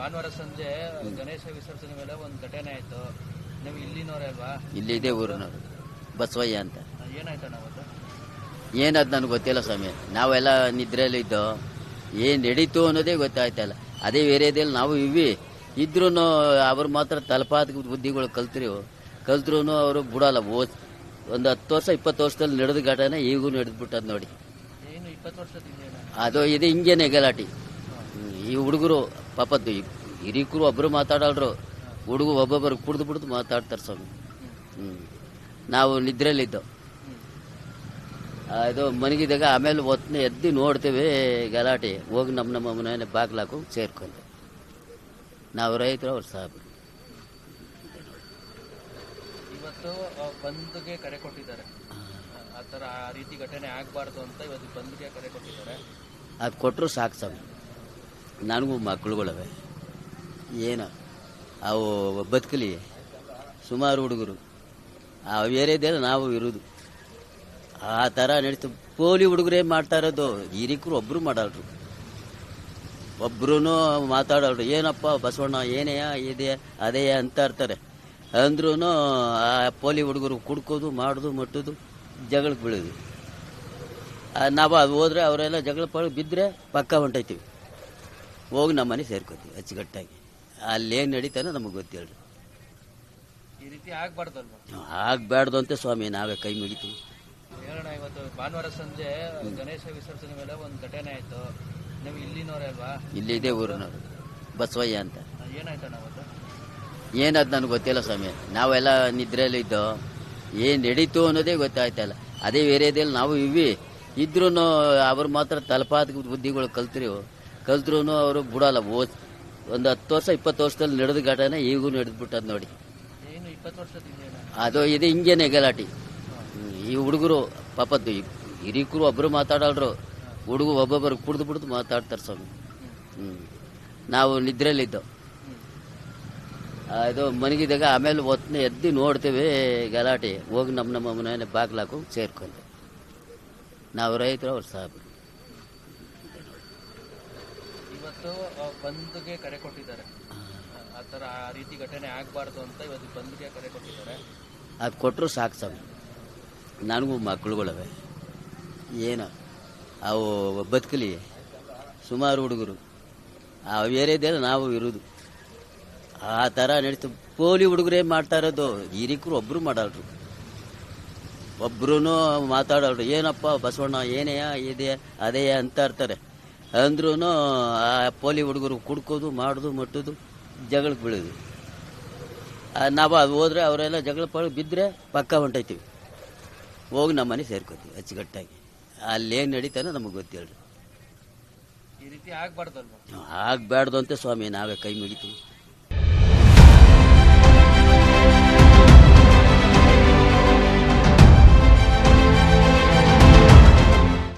ಭಾನುವಾರ ಸಂಜೆ ಗಣೇಶ ವಿಸರ್ಜನೆ ಮೇಲೆ ಒಂದು ಘಟನೆ ಆಯ್ತು. ನೀವು ಇಲ್ಲಿನವರೇ ಅಲ್ವಾ? ಇಲ್ಲಿ ಇದೇ ಊರಿನವರು. ಬಸವಯ್ಯ ಅಂತ. ಏನಾಯ್ತಣ್ಣ ಅವತ್ತು? ಏನದು ನನಗೆ ಗೊತ್ತಿಲ್ಲ ಸ್ವಾಮಿ. ನಾವೆಲ್ಲ ನಿದ್ರೆಯಲ್ಲಿ ಇದ್ದೋ ಏನು ನಡೀತು ಅನ್ನೋದೇ ಗೊತ್ತಾಯ್ತಲ್ಲ. ಅದೇ ಏರಿಯಾದಲ್ಲಿ ನಾವು ಇವಿ. ಇದ್ರೂ ಅವ್ರು ಮಾತ್ರ ತಲಪಾದ ಬುದ್ಧಿಗಳು ಕಲ್ತ್ರಿ. ಕಲ್ತ್ರು ಅವರು ಬಿಡಲ್ಲ. ಓದ್ ಒಂದು ಹತ್ತು ವರ್ಷ ಇಪ್ಪತ್ತು ವರ್ಷದಲ್ಲಿ ನಡೆದ ಘಟನೆ ಈಗೂ ನಡೆದ್ಬಿಟ್ಟದ್ ನೋಡಿ. ಅದು ಇದು ಹಿಂಗೇನೆ ಗಲಾಟಿ. ಈ ಹುಡುಗರು ಈ ಹಿರಿಕರು ಒಬ್ಬರು ಮಾತಾಡಲ್ರು ಹುಡುಗ ಒಬ್ಬೊಬ್ಬರು ಕುಡ್ದು ಬಿಡ್ದು ಮಾತಾಡ್ತಾರೆ ಸ್ವಾಮಿ. ಹ್ಞೂ ನಾವು ನಿದ್ರೆಯಲ್ಲಿದ್ದೋ. ಅದು ಮನಗಿದಾಗ ಆಮೇಲೆ ಒತ್ತನೆ ಎದ್ದು ನೋಡ್ತೇವೆ ಗಲಾಟೆ. ಹೋಗಿ ನಮ್ಮ ನಮ್ಮ ಮನೆ ಬಾಗ್ಲಾಕು ಸೇರ್ಕೊಂಡು. ನಾವು ರೈತರು ಅವ್ರು ಸಾಹೇಬ್ರು. ಇವತ್ತು ಆ, ಬಂದ್ಗೆ ಕರೆ ಕೊಟ್ಟಿದ್ದಾರೆ. ಆ ಥರ ಆ ರೀತಿ ಘಟನೆ ಆಗಬಾರ್ದು ಅಂತ ಇವತ್ತು ಬಂದ್ಗೆ ಕರೆ ಕೊಟ್ಟಿದ್ದಾರೆ. ಅದು ಕೊಟ್ಟರು ಸಾಕು ಸ್ವಾಮಿ. ನನಗೂ ಮಕ್ಕಳುಗಳವೆ. ಏನು? ಅವು ಬದುಕಲಿ. ಸುಮಾರು ಹುಡುಗರು. ಆ ನಾವು ಇರೋದು ಆ ಥರ ನಡೀತು. ಪೋಲಿ ಹುಡುಗರೇ ಮಾಡ್ತಾ ಇರೋದು? ಹಿರಿಕರು ಒಬ್ಬರು ಮಾಡಲ್ರು. ಒಬ್ರು ಮಾತಾಡಲ್ರು. ಏನಪ್ಪ ಬಸವಣ್ಣ ಏನೆಯಾ ಇದೆಯಾ ಅದೇ ಅಂತ ಇರ್ತಾರೆ. ಅಂದ್ರೂ ಆ ಪೋಲಿ ಹುಡುಗರು ಕುಡ್ಕೋದು, ಮಾಡೋದು, ಮಟ್ಟೋದು, ಜಗಳಕ್ಕೆ ಬೀಳೋದು. ನಾವು ಅದು ಹೋದ್ರೆ ಅವರೆಲ್ಲ ಜಗಳ ಪಾಳು ಬಿದ್ದರೆ ಪಕ್ಕ ಹೊಂಟೈತೀವಿ ಹೋಗಿ ನಮ್ಮ ಮನೆ ಸೇರ್ಕೋತೀವಿ ಅಚ್ಚುಕಟ್ಟಾಗಿ. ಅಲ್ಲೇನು ನಡೀತಾನೋ ನಮಗೆ ಗೊತ್ತಿಲ್ಲ ಈ ರೀತಿ ಆಗಬಾರ್ದಲ್ವಾ? ಆಗ್ಬಾರ್ದು ಅಂತ ಸ್ವಾಮಿ ನಾವೇ ಕೈ ಮುಗಿತೀವಿ ಹೇಳೋಣ ಇವತ್ತು ಭಾನುವಾರ ಸಂಜೆ ಗಣೇಶ ವಿಸರ್ಜನೆ ಮೇಲೆ ಒಂದು ಘಟನೆ ಆಯ್ತು. ನೀವು ಇಲ್ಲಿನವರೇ ಅಲ್ವಾ? ಇಲ್ಲಿ ಇದೇ ಊರಿನವರು. ಬಸವಯ್ಯ ಅಂತ. ಏನಾಯ್ತಣ್ಣ ಅವತ್ತು? ಏನದು ನನಗೆ ಗೊತ್ತಿಲ್ಲ ಸ್ವಾಮಿ. ನಾವೆಲ್ಲ ನಿದ್ರೆಯಲ್ಲಿದ್ದೋ ಏನು ನಡೀತು ಅನ್ನೋದೇ ಗೊತ್ತಾಯ್ತಲ್ಲ ಅದೇ ಏರಿಯಾದಲ್ಲಿ ನಾವು ಇವಿ. ಇದ್ರೂ ಅವ್ರು ಮಾತ್ರ ತಲಪಾದ ಬುದ್ಧಿಗಳು ಕಲ್ತ್ರು. ಕಲ್ತ್ರು ಅವರು ಬಿಡಲ್ಲ. ಓದ್ ಒಂದು ಹತ್ತು ವರ್ಷ ಇಪ್ಪತ್ತು ವರ್ಷದಲ್ಲಿ ನಡೆದ ಘಟನೆ ಈಗೂ ನಡೆದ್ಬಿಟ್ಟದ್ ನೋಡಿ. ಅದು ಇದು ಹಿಂಗೇನೆ ಗಲಾಟಿ. ಈ ಹುಡುಗರು ಪಾಪದ್ದು ಹಿರಿಕರು ಒಬ್ಬರು ಮಾತಾಡಲ್ರು. ಹುಡುಗರು ಒಬ್ಬೊಬ್ಬರು ಕುಡ್ದು ಬಿಡ್ದು ಮಾತಾಡ್ತಾರೆ ಸ್ವಾಮಿ. ಹ್ಞೂ ನಾವು ನಿದ್ರೆಯಲ್ಲಿದ್ದೋ. ಅದು ಮನಗಿದಾಗ ಆಮೇಲೆ ಒತ್ತನೆ ಎದ್ದು ನೋಡ್ತೇವೆ ಗಲಾಟೆ. ಹೋಗಿ ನಮ್ಮ ನಮ್ಮ ಮನೆ ಬಾಗ್ಲಾಕು ಸೇರ್ಕೊಂಡು. ನಾವು ರೈತರು ಅವ್ರು ಸಾಹೇಬ್ರು ಇವತ್ತು ಬಂದ್ಗೆ ಕರೆ ಕೊಟ್ಟಿದ್ದಾರೆ. ಆ ಆ ರೀತಿ ಘಟನೆ ಆಗಬಾರ್ದು ಅಂತ ಇವತ್ತು ಬಂದ್ಗೆ ಕರೆ ಕೊಟ್ಟಿದ್ದಾರೆ. ಅದು ಕೊಟ್ಟರು ಸಾಕು ಸ್ವಾಮಿ. ನನಗೂ ಮಕ್ಕಳುಗಳವೆ ಏನು, ಅವು ಬದುಕಲಿ. ಸುಮಾರು ಹುಡುಗರು. ಆ ಏರಿಯಾದಲ್ಲಿ ನಾವು ಇರೋದು. ಆ ಥರ ನಡೀತು. ಪೋಲಿ ಹುಡುಗರೇ ಮಾಡ್ತಾ ಇರೋದು? ಹಿರಿಕರು ಒಬ್ಬರು ಮಾಡಲ್ರು. ಒಬ್ರು ಮಾತಾಡಲ್ರು. ಏನಪ್ಪ ಬಸವಣ್ಣ, ಏನೆಯಾ ಇದೆಯಾ ಅದೇಯಾ ಅಂತ ಇರ್ತಾರೆ. ಅಂದ್ರೂ ಆ ಪೋಲಿ ಹುಡುಗರು ಕುಡ್ಕೋದು ಮಾಡೋದು ಮಟ್ಟೋದು ಜಗಳಕ್ಕೆ ಬೀಳೋದು. ನಾವು ಅದು ಹೋದ್ರೆ ಅವರೆಲ್ಲ ಜಗಳ ಪಾಳು ಬಿದ್ದರೆ ಪಕ್ಕ ಹೊಂಟೈತೀವಿ. ಹೋಗಿ ನಮ್ಮ ಮನೆ ಸೇರ್ಕೋತೀವಿ ಅಚ್ಚುಕಟ್ಟಾಗಿ. ಏನು ನಡೀತಾನೋ ನಮಗೆ ಗೊತ್ತಿಲ್ಲ ಈ ರೀತಿ ಆಗಬಾರ್ದು ಆಗಬಾರ್ದು ಅಂತ ಸ್ವಾಮಿ ನಾವೇ ಕೈ ಮುಗಿತೀವಿ.